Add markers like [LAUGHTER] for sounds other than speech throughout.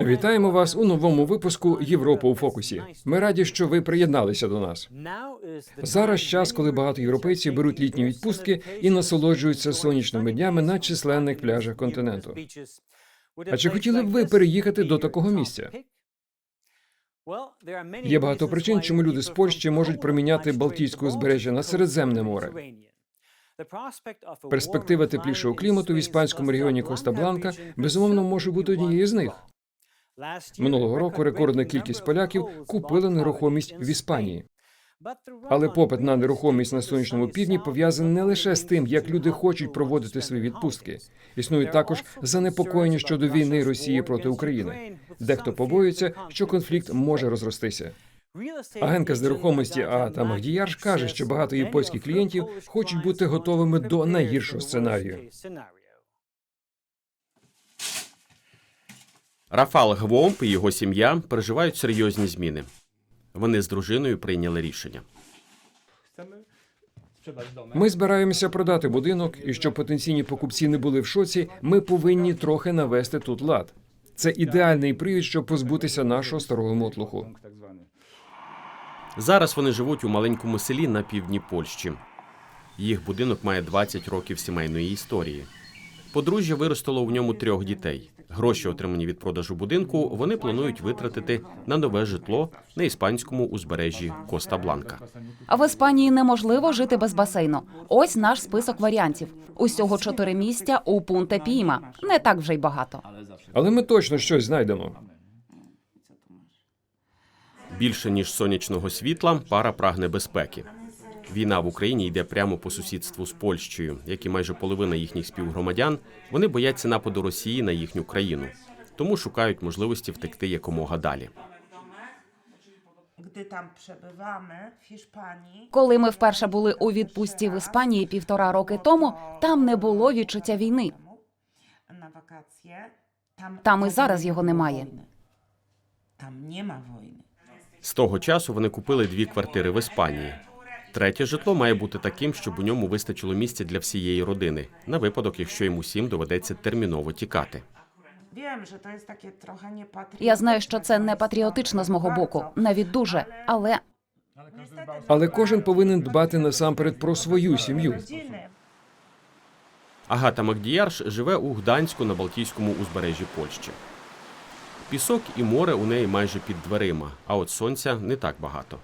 Вітаємо вас у новому випуску Європа у фокусі. Ми раді, що ви приєдналися до нас. Зараз час, коли багато європейців беруть літні відпустки і насолоджуються сонячними днями на численних пляжах континенту. А чи хотіли б ви переїхати до такого місця? Є багато причин, чому люди з Польщі можуть проміняти Балтійське узбережжя на Середземне море. Перспектива теплішого клімату в іспанському регіоні Коста-Бланка безумовно може бути однією з них. Минулого року рекордна кількість поляків купили нерухомість в Іспанії. Але попит на нерухомість на сонячному півдні пов'язаний не лише з тим, як люди хочуть проводити свої відпустки. Існують також занепокоєння щодо війни Росії проти України. Дехто побоюється, що конфлікт може розростися. Агентка з нерухомості Аата Магдіярш каже, що багато її польських клієнтів хочуть бути готовими до найгіршого сценарію. Рафал Гвомп і його сім'я переживають серйозні зміни. Вони з дружиною прийняли рішення. Ми збираємося продати будинок, і щоб потенційні покупці не були в шоці, ми повинні трохи навести тут лад. Це ідеальний привід, щоб позбутися нашого старого мотлуху. Зараз вони живуть у маленькому селі на півдні Польщі. Їх будинок має 20 років сімейної історії. Подружжя виростило у ньому трьох дітей. Гроші, отримані від продажу будинку, вони планують витратити на нове житло на іспанському узбережжі Коста Бланка. А в Іспанії неможливо жити без басейну. Ось наш список варіантів. Усього чотири місця у Пунте Піма. Не так вже й багато. Але ми точно щось знайдемо. Більше ніж сонячного світла, пара прагне безпеки. Війна в Україні йде прямо по сусідству з Польщею, як і майже половина їхніх співгромадян. Вони бояться нападу Росії на їхню країну, тому шукають можливості втекти якомога далі. Коли ми вперше були у відпустці в Іспанії півтора роки тому, там не було відчуття війни. Там і зараз його немає. nie ma wojny. З того часу вони купили дві квартири в Іспанії. Третє житло має бути таким, щоб у ньому вистачило місця для всієї родини, на випадок, якщо їм усім доведеться терміново тікати. Я знаю, що це не патріотично з мого боку, навіть дуже, але Але кожен повинен дбати насамперед про свою сім'ю. Агата Макдіярш живе у Гданську на Балтійському узбережжі Польщі. Пісок і море у неї майже під дверима, а от сонця не так багато.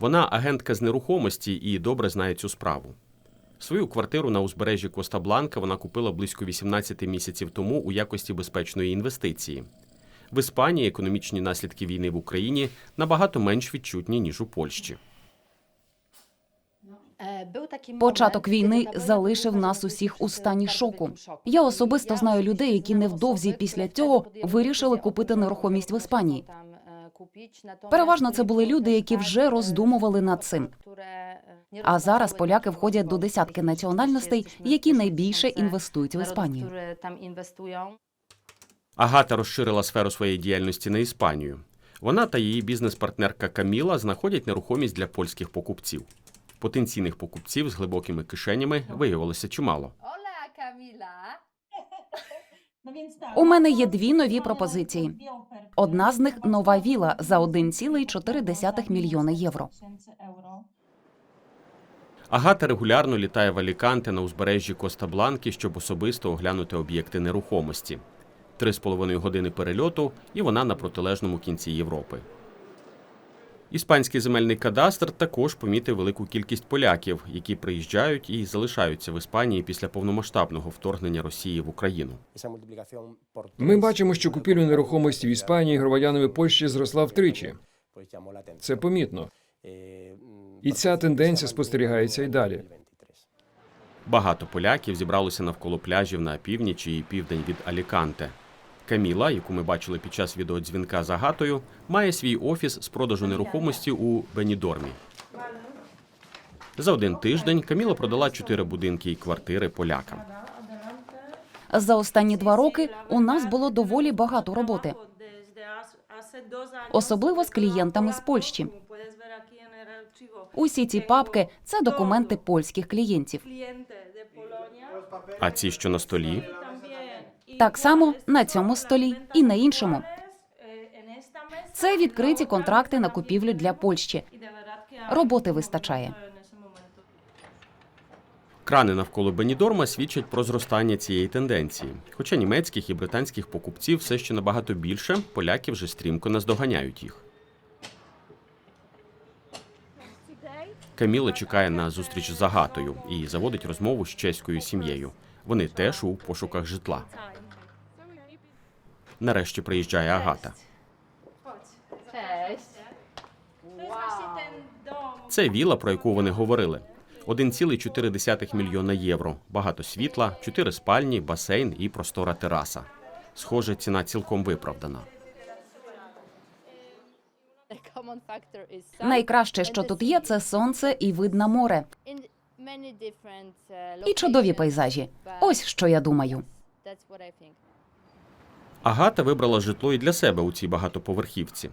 Вона агентка з нерухомості і добре знає цю справу. Свою квартиру на узбережжі Коста Бланка вона купила близько 18 місяців тому у якості безпечної інвестиції. В Іспанії економічні наслідки війни в Україні набагато менш відчутні, ніж у Польщі. початок війни залишив нас усіх у стані шоку. Я особисто знаю людей, які невдовзі після цього вирішили купити нерухомість в Іспанії. Переважно це були люди, які вже роздумували над цим. А зараз поляки входять до десятки національностей, які найбільше інвестують в Іспанію. Агата розширила сферу своєї діяльності на Іспанію. Вона та її бізнес-партнерка Каміла знаходять нерухомість для польських покупців. Потенційних покупців з глибокими кишенями виявилося чимало. У мене є дві нові пропозиції. Одна з них нова віла за 1,4 мільйони євро. Агата регулярно літає в Аліканте на узбережжі Коста-Бланки, щоб особисто оглянути об'єкти нерухомості. Три з половиною години перельоту, і вона на протилежному кінці Європи. Іспанський земельний кадастр також помітив велику кількість поляків, які приїжджають і залишаються в Іспанії після повномасштабного вторгнення Росії в Україну. Ми бачимо, що купівля нерухомості в Іспанії громадянами Польщі зросла втричі. Це помітно. І ця тенденція спостерігається і далі. Багато поляків зібралося навколо пляжів на північ і південь від Аліканте. Каміла, яку ми бачили під час відеодзвінка з Агатою, має свій офіс з продажу нерухомості у Бенідормі. За один тиждень Каміла продала чотири будинки і квартири полякам. За останні два роки у нас було доволі багато роботи, особливо з клієнтами з Польщі. Усі ці папки це документи польських клієнтів. А ці, що на столі, Так само на цьому столі і на іншому. Це відкриті контракти на купівлю для Польщі. Роботи вистачає. Крани навколо Бенідорма свідчать про зростання цієї тенденції. Хоча німецьких і британських покупців все ще набагато більше, поляки вже стрімко наздоганяють їх. Каміла чекає на зустріч з Агатою і заводить розмову з чеською сім'єю. Вони теж у пошуках житла. Нарешті приїжджає Агата. Це віла, про яку вони говорили. 1,4 мільйона євро. Багато світла, 4 спальні, басейн і простора тераса. Схоже, ціна цілком виправдана. Найкраще, що тут є, це сонце і вид на море. І чудові пейзажі. Ось що я думаю. Агата вибрала житло і для себе у цій багатоповерхівці.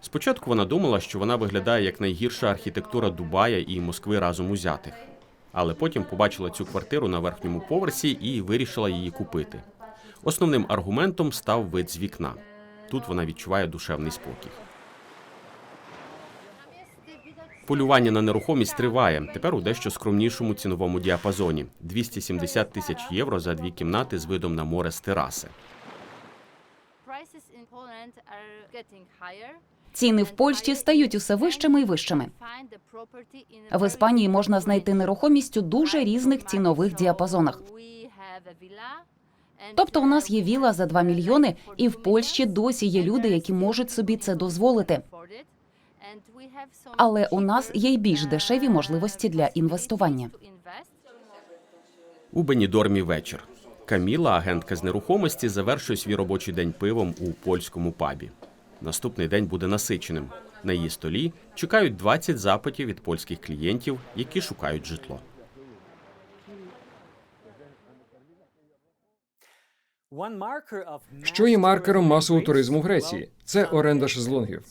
Спочатку вона думала, що вона виглядає як найгірша архітектура Дубая і Москви разом узятих. Але потім побачила цю квартиру на верхньому поверсі і вирішила її купити. Основним аргументом став вид з вікна. Тут вона відчуває душевний спокій. Полювання на нерухомість триває. Тепер у дещо скромнішому ціновому діапазоні 270 тисяч євро за дві кімнати з видом на море з тераси. Ціни в Польщі стають усе вищими і вищими. В Іспанії можна знайти нерухомість у дуже різних цінових діапазонах. Тобто, у нас є віла за 2 мільйони, і в Польщі досі є люди, які можуть собі це дозволити. Але у нас є й більш дешеві можливості для інвестування. У Бенідормі вечір. Каміла, агентка з нерухомості, завершує свій робочий день пивом у польському пабі. Наступний день буде насиченим. На її столі чекають 20 запитів від польських клієнтів, які шукають житло. Що є маркером масового туризму в Греції? Це оренда шезлонгів.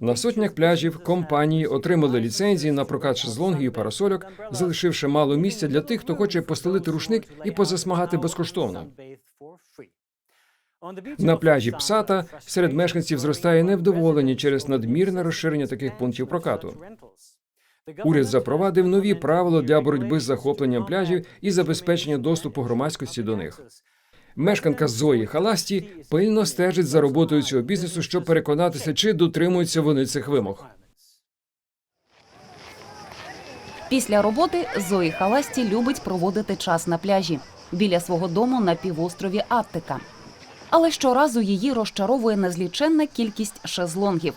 На сотнях пляжів компанії отримали ліцензії на прокат шезлонгів і парасольок, залишивши мало місця для тих, хто хоче постелити рушник і позасмагати безкоштовно. На пляжі Псата серед мешканців зростає невдоволення через надмірне розширення таких пунктів прокату. Уряд запровадив нові правила для боротьби з захопленням пляжів і забезпечення доступу громадськості до них. Мешканка Зої Халасті пильно стежить за роботою цього бізнесу, щоб переконатися, чи дотримуються вони цих вимог. Після роботи Зої Халасті любить проводити час на пляжі біля свого дому на півострові Аттика. Але щоразу її розчаровує незліченна кількість шезлонгів.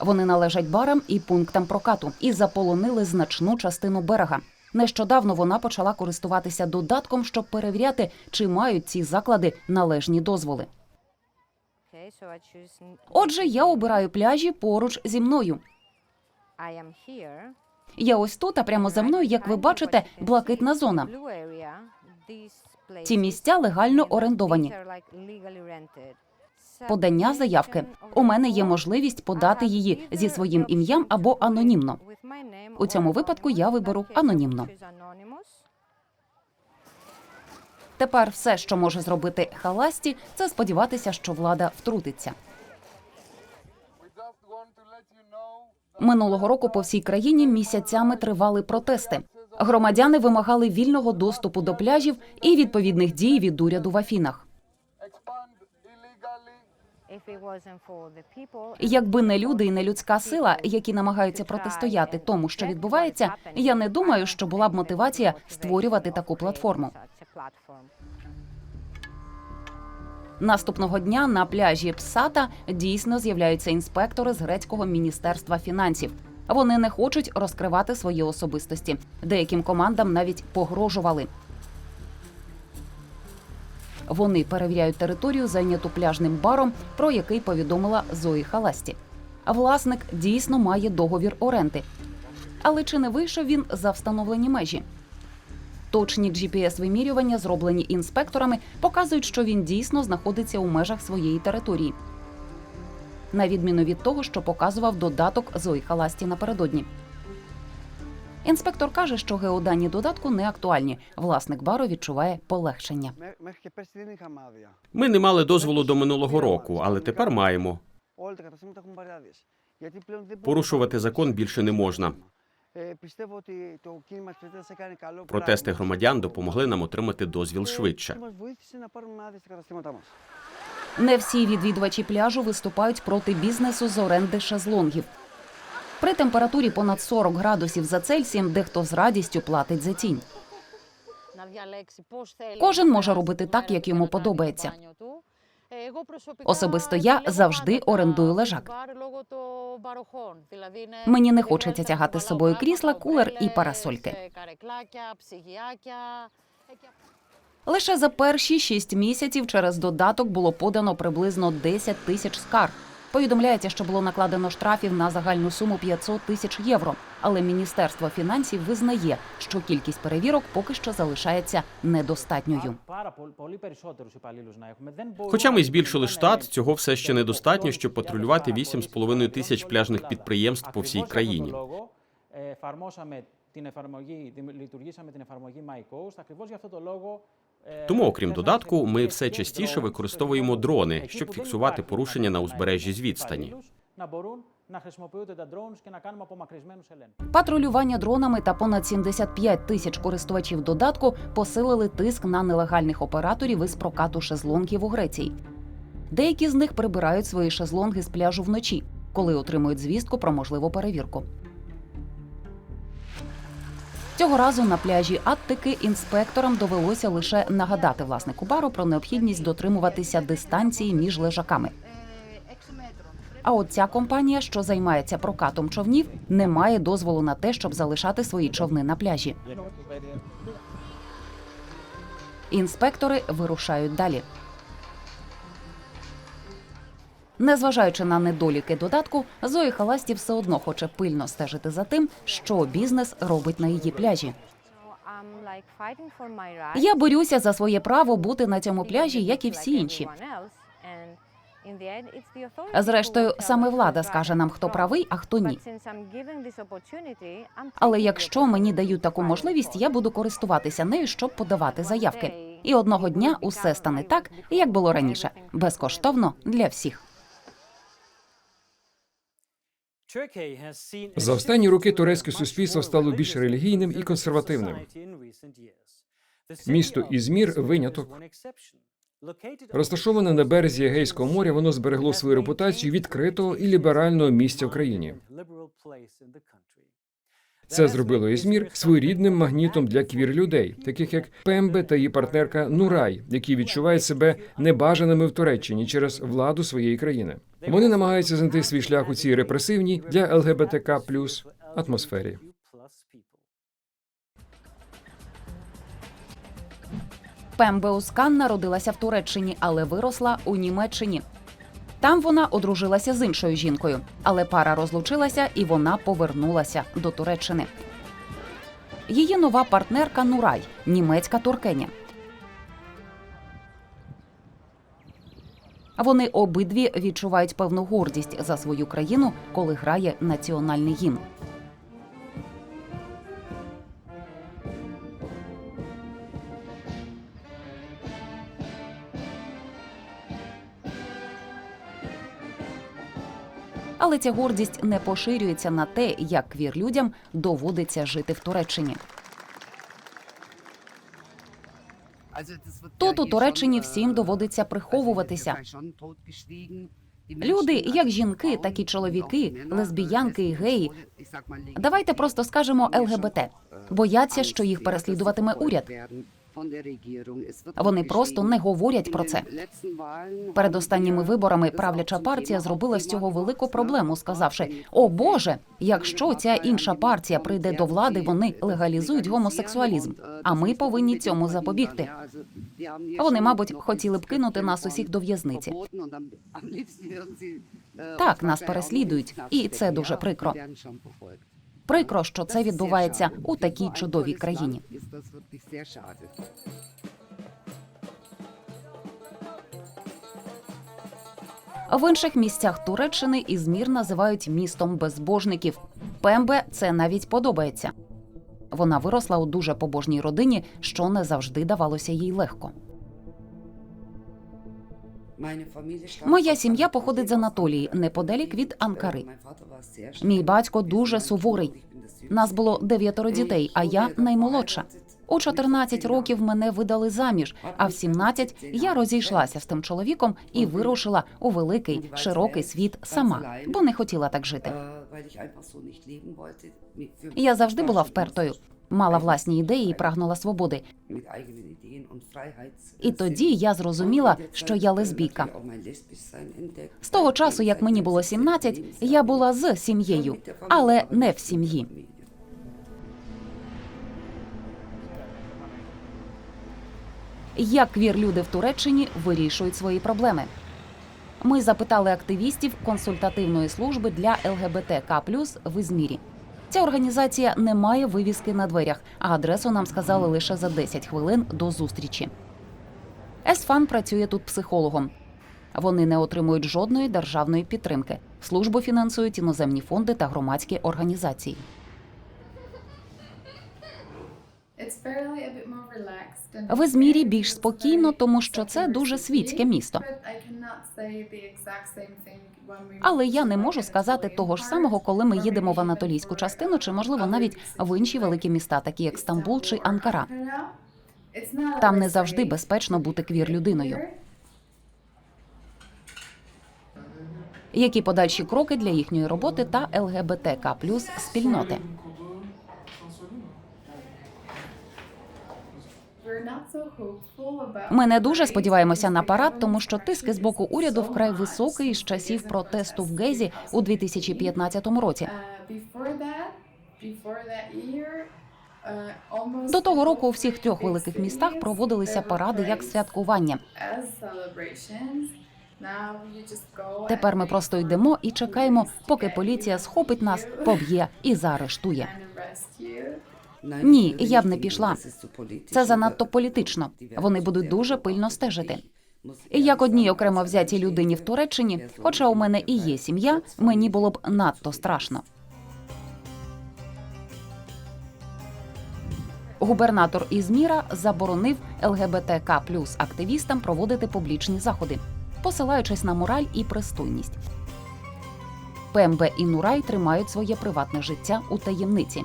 Вони належать барам і пунктам прокату і заполонили значну частину берега. Нещодавно вона почала користуватися додатком, щоб перевіряти, чи мають ці заклади належні дозволи. Отже, я обираю пляжі поруч зі мною. Я ось тут, а прямо за мною, як ви бачите, блакитна зона. Ці місця легально орендовані. Подання заявки. У мене є можливість подати її зі своїм ім'ям або анонімно. У цьому випадку я виберу анонімно. Тепер все, що може зробити Халасті, це сподіватися, що влада втрутиться. Минулого року по всій країні місяцями тривали протести. Громадяни вимагали вільного доступу до пляжів і відповідних дій від уряду в Афінах. Якби не люди і не людська сила, які намагаються протистояти тому, що відбувається, я не думаю, що була б мотивація створювати таку платформу. Наступного дня на пляжі Псата дійсно з'являються інспектори з грецького міністерства фінансів. Вони не хочуть розкривати свої особистості. Деяким командам навіть погрожували. Вони перевіряють територію, зайняту пляжним баром, про який повідомила Зої Халасті. Власник дійсно має договір оренди. Але чи не вийшов він за встановлені межі? Точні GPS-вимірювання, зроблені інспекторами, показують, що він дійсно знаходиться у межах своєї території. На відміну від того, що показував додаток Зої Халасті напередодні. Інспектор каже, що геодані додатку не актуальні. Власник бару відчуває полегшення. Ми не мали дозволу до минулого року, але тепер маємо. Порушувати закон більше не можна. Протести громадян допомогли нам отримати дозвіл швидше. Не всі відвідувачі пляжу виступають проти бізнесу з оренди шезлонгів. При температурі понад 40 градусів за Цельсієм дехто з радістю платить за тінь. Кожен може робити так, як йому подобається. Особисто я завжди орендую лежак. Мені не хочеться тягати з собою крісла, кулер і парасольки. Лише за перші шість місяців через додаток було подано приблизно 10 тисяч скарг. Повідомляється, що було накладено штрафів на загальну суму 500 тисяч євро. Але Міністерство фінансів визнає, що кількість перевірок поки що залишається недостатньою. Хоча ми збільшили штат, цього все ще недостатньо, щоб патрулювати 8,5 тисяч пляжних підприємств по всій країні. Εφαρμόσαμε την εφαρμογή, δημ- λειτουργήσαμε την εφαρμογή MyCoast ακριβώς για αυτό το λόγο. тому, окрім додатку, ми все частіше використовуємо дрони, щоб фіксувати порушення на узбережжі з відстані. Патрулювання дронами та понад 75 тисяч користувачів додатку посилили тиск на нелегальних операторів із прокату шезлонгів у Греції. Деякі з них прибирають свої шезлонги з пляжу вночі, коли отримують звістку про можливу перевірку. Цього разу на пляжі Аттики інспекторам довелося лише нагадати власнику бару про необхідність дотримуватися дистанції між лежаками. А от ця компанія, що займається прокатом човнів, не має дозволу на те, щоб залишати свої човни на пляжі. Інспектори вирушають далі. Незважаючи на недоліки додатку, Зої Халасті все одно хоче пильно стежити за тим, що бізнес робить на її пляжі. Я борюся за своє право бути на цьому пляжі, як і всі інші. Зрештою, саме влада скаже нам, хто правий, а хто ні. Але якщо мені дають таку можливість, я буду користуватися нею, щоб подавати заявки. І одного дня усе стане так, як було раніше, безкоштовно для всіх. За останні роки турецьке суспільство стало більш релігійним і консервативним. Місто Ізмір виняток. Розташоване на березі Егейського моря, воно зберегло свою репутацію відкритого і ліберального місця в країні. Це зробило Ізмір своєрідним магнітом для квір-людей, таких як Пембе та її партнерка Нурай, які відчувають себе небажаними в Туреччині через владу своєї країни. Вони намагаються знайти свій шлях у цій репресивній для ЛГБТК плюс атмосфері. Пембеускан народилася в Туреччині, але виросла у Німеччині. Там вона одружилася з іншою жінкою, але пара розлучилася і вона повернулася до Туреччини. Її нова партнерка Нурай, німецька туркеня. Вони обидві відчувають певну гордість за свою країну, коли грає національний гімн. Але ця гордість не поширюється на те, як квір людям доводиться жити в Туреччині. Тут у Туреччині всім доводиться приховуватися. Люди, як жінки, так і чоловіки, лесбіянки і геї. Давайте просто скажемо ЛГБТ. Бояться, що їх переслідуватиме уряд. Вони просто не говорять про це. Перед останніми виборами правляча партія зробила з цього велику проблему, сказавши: О Боже, якщо ця інша партія прийде до влади, вони легалізують гомосексуалізм. А ми повинні цьому запобігти. Вони, мабуть, хотіли б кинути нас усіх до в'язниці. [LAUGHS] Так, нас переслідують, і це дуже прикро. Прикро, що це відбувається у такій чудовій країні. В інших місцях Туреччини Ізмір називають містом безбожників. Пембе це навіть подобається. Вона виросла у дуже побожній родині, що не завжди давалося їй легко. Моя сім'я походить з Анатолії, неподалік від Анкари. Мій батько дуже суворий. Нас було дев'ятеро дітей, а я наймолодша. У 14 років мене видали заміж, а в 17 я розійшлася з тим чоловіком і вирушила у великий широкий світ сама, бо не хотіла так жити. Я завжди була впертою, мала власні ідеї і прагнула свободи. І тоді я зрозуміла, що я лесбійка. З того часу, як мені було 17, я була з сім'єю, але не в сім'ї. Як квір-люди в Туреччині вирішують свої проблеми? Ми запитали активістів консультативної служби для ЛГБТК плюс в Ізмірі. Ця організація не має вивіски на дверях, а адресу нам сказали лише за 10 хвилин до зустрічі. Есфан працює тут психологом. Вони не отримують жодної державної підтримки. Службу фінансують іноземні фонди та громадські організації. В Ізмірі більш спокійно, тому що це дуже світське місто. Але я не можу сказати того ж самого, коли ми їдемо в анатолійську частину, чи можливо навіть в інші великі міста, такі як Стамбул чи Анкара. Там не завжди безпечно бути квір-людиною. Які подальші кроки для їхньої роботи та ЛГБТК плюс спільноти? Ми не дуже сподіваємося на парад, тому що тиск з боку уряду вкрай високий з часів протесту в Гезі у 2015 році. До того року у всіх трьох великих містах проводилися паради як святкування. Тепер ми просто йдемо і чекаємо, поки поліція схопить нас, [LAUGHS] поб'є і заарештує. Ні, я б не пішла. Це занадто політично. Вони будуть дуже пильно стежити. І як одній окремо взятій людині в Туреччині, хоча у мене і є сім'я, мені було б надто страшно. Губернатор Ізміра заборонив ЛГБТК плюс активістам проводити публічні заходи, посилаючись на мораль і пристойність. ПМБ і Нурай тримають своє приватне життя у таємниці.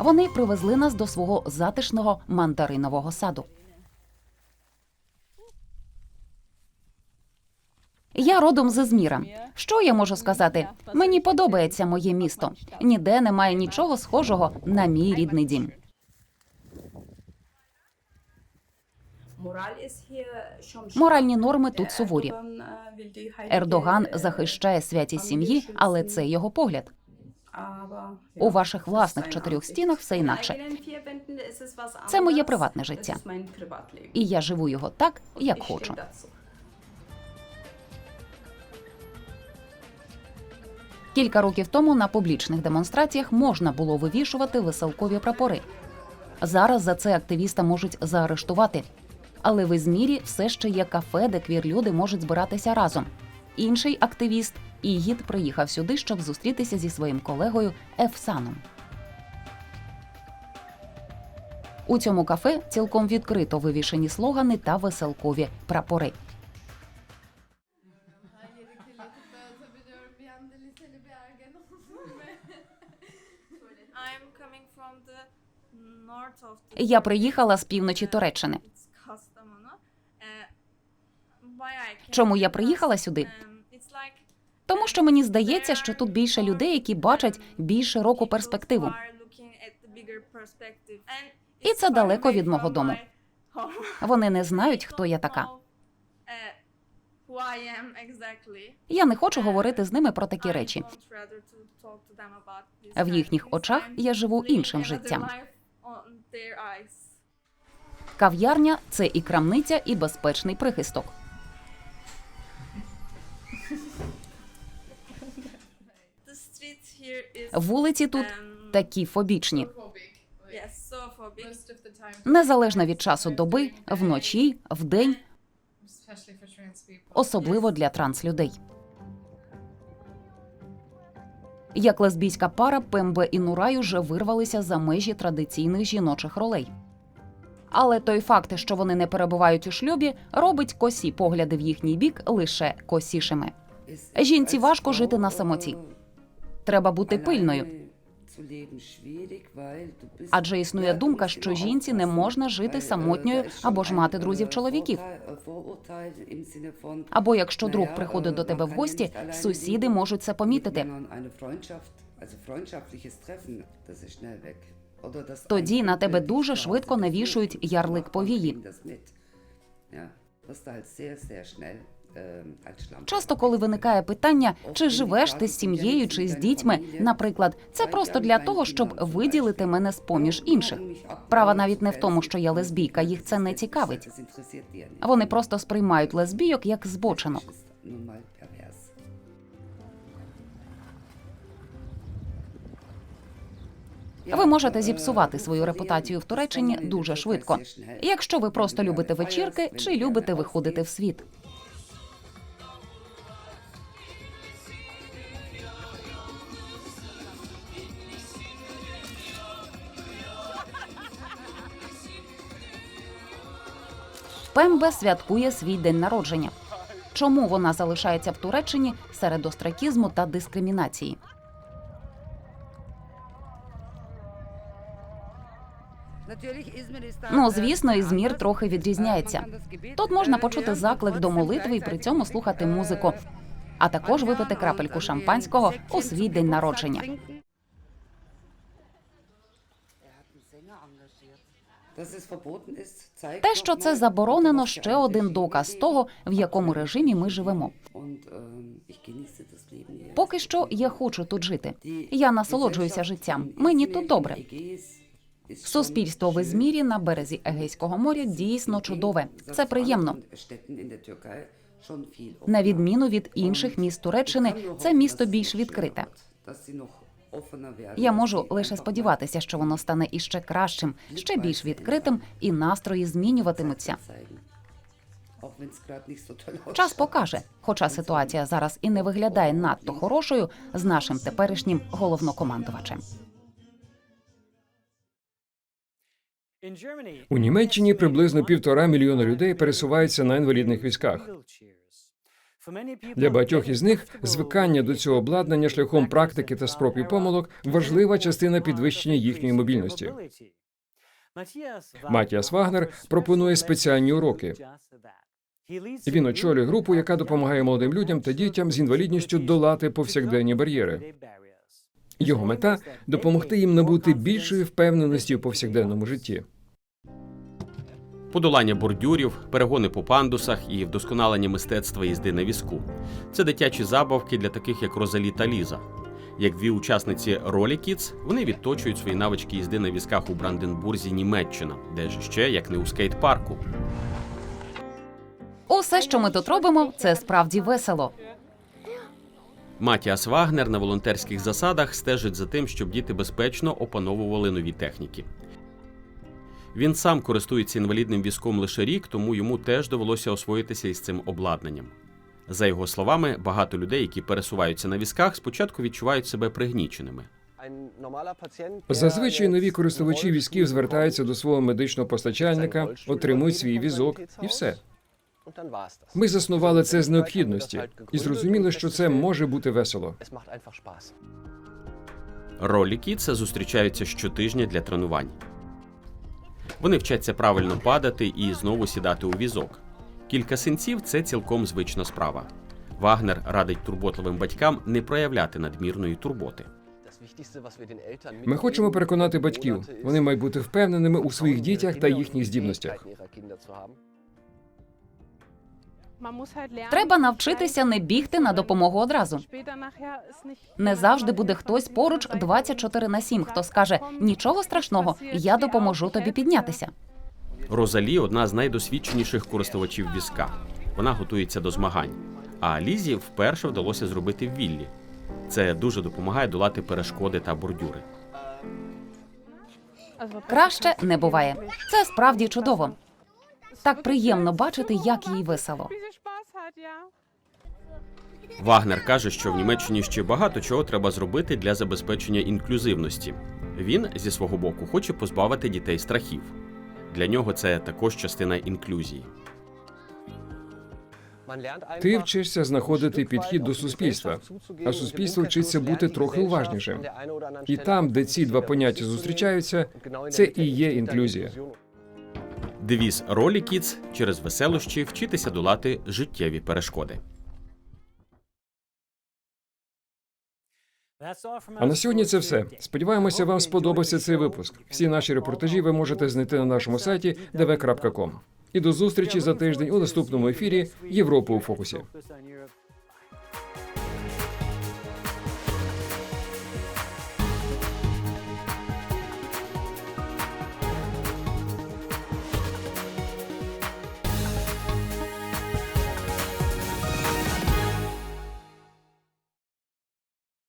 Вони привезли нас до свого затишного мандаринового саду. Я родом з Ізміра. Що я можу сказати? Мені подобається моє місто. Ніде немає нічого схожого на мій рідний дім. Моральні норми тут суворі. Ердоган захищає святість сім'ї, але це його погляд. У ваших власних чотирьох стінах все інакше. Це моє приватне життя. І я живу його так, як хочу. Кілька років тому на публічних демонстраціях можна було вивішувати веселкові прапори. Зараз за це активіста можуть заарештувати. Але в Ізмірі все ще є кафе, де квір-люди можуть збиратися разом. Інший активіст Ігід приїхав сюди, щоб зустрітися зі своїм колегою Ефсаном. У цьому кафе цілком відкрито вивішені слогани та веселкові прапори. Я приїхала з півночі Туреччини. Чому я приїхала сюди? Тому що мені здається, що тут більше людей, які бачать більш широку перспективу. І це далеко від мого дому. Вони не знають, хто я така. Я не хочу говорити з ними про такі речі. В їхніх очах я живу іншим життям. Кав'ярня це і крамниця, і безпечний прихисток. Вулиці тут такі фобічні. Незалежно від часу доби, вночі, вдень, особливо для транслюдей. Як лесбійська пара Пембе і Нурай уже вирвалися за межі традиційних жіночих ролей. Але той факт, що вони не перебувають у шлюбі, робить косі погляди в їхній бік лише косішими. Жінці важко жити на самоті. Треба бути пильною. Адже існує думка, що жінці не можна жити самотньою або ж мати друзів-чоловіків. Або якщо друг приходить до тебе в гості, сусіди можуть це помітити. Тоді на тебе дуже швидко навішують ярлик повії. Часто, коли виникає питання, чи живеш ти з сім'єю чи з дітьми, наприклад, це просто для того, щоб виділити мене з поміж інших. Права навіть не в тому, що я лесбійка, їх це не цікавить. Вони просто сприймають лесбійок як збочинок. Ви можете зіпсувати свою репутацію в Туреччині дуже швидко, якщо ви просто любите вечірки чи любите виходити в світ. Пембе святкує свій день народження. Чому вона залишається в Туреччині серед остракізму та дискримінації? Ну, звісно, Ізмір трохи відрізняється. Тут можна почути заклик до молитви і при цьому слухати музику, а також випити крапельку шампанського у свій день народження. Те, що це заборонено, ще один доказ того, в якому режимі ми живемо. Поки що я хочу тут жити. Я насолоджуюся життям. Мені тут добре. Суспільство в Ізмірі на березі Егейського моря дійсно чудове. Це приємно. На відміну від інших міст Туреччини, це місто більш відкрите. Я можу лише сподіватися, що воно стане іще кращим, ще більш відкритим, і настрої змінюватимуться. Час покаже, хоча ситуація зараз і не виглядає надто хорошою з нашим теперішнім головнокомандувачем. У Німеччині приблизно півтора мільйона людей пересуваються на інвалідних візках. Для багатьох із них звикання до цього обладнання шляхом практики та спроб і помилок важлива частина підвищення їхньої мобільності. Матіас Вагнер пропонує спеціальні уроки. Він очолює групу, яка допомагає молодим людям та дітям з інвалідністю долати повсякденні бар'єри. Його мета допомогти їм набути більшої впевненості у повсякденному житті. Подолання бордюрів, перегони по пандусах і вдосконалення мистецтва їзди на візку. Це дитячі забавки для таких, як Розалі та Ліза. Як дві учасниці Ролі Kids, вони відточують свої навички їзди на візках у Бранденбурзі, Німеччина, де ж ще як не у скейт-парку. Усе, що ми тут робимо, це справді весело. Матіас Вагнер на волонтерських засадах стежить за тим, щоб діти безпечно опановували нові техніки. Він сам користується інвалідним візком лише рік, тому йому теж довелося освоїтися із цим обладнанням. За його словами, багато людей, які пересуваються на візках, спочатку відчувають себе пригніченими. Зазвичай нові користувачі візків звертаються до свого медичного постачальника, отримують свій візок і все. Ми заснували це з необхідності і зрозуміли, що це може бути весело. Ролі Кітса зустрічаються щотижня для тренувань. Вони вчаться правильно падати і знову сідати у візок. Кілька синців це цілком звична справа. Вагнер радить турботливим батькам не проявляти надмірної турботи. Ми хочемо переконати батьків. Вони мають бути впевненими у своїх дітях та їхніх здібностях. Треба навчитися не бігти на допомогу одразу. Не завжди буде хтось поруч 24 на 7, хто скаже нічого страшного, я допоможу тобі піднятися. Розалі одна з найдосвідченіших користувачів візка. Вона готується до змагань. А Лізі вперше вдалося зробити в віллі. Це дуже допомагає долати перешкоди та бордюри. Краще не буває. Це справді чудово. Так приємно бачити, як їй весело. Вагнер каже, що в Німеччині ще багато чого треба зробити для забезпечення інклюзивності. Він зі свого боку хоче позбавити дітей страхів. Для нього це також частина інклюзії. Ти вчишся знаходити підхід до суспільства, а суспільство вчиться бути трохи уважнішим. І там, де ці два поняття зустрічаються, це і є інклюзія. Девіз ролі Kids – через веселощі вчитися долати життєві перешкоди. А на сьогодні це все. Сподіваємося, вам сподобався цей випуск. Всі наші репортажі ви можете знайти на нашому сайті dv.com. І до зустрічі за тиждень у наступному ефірі Європа у фокусі.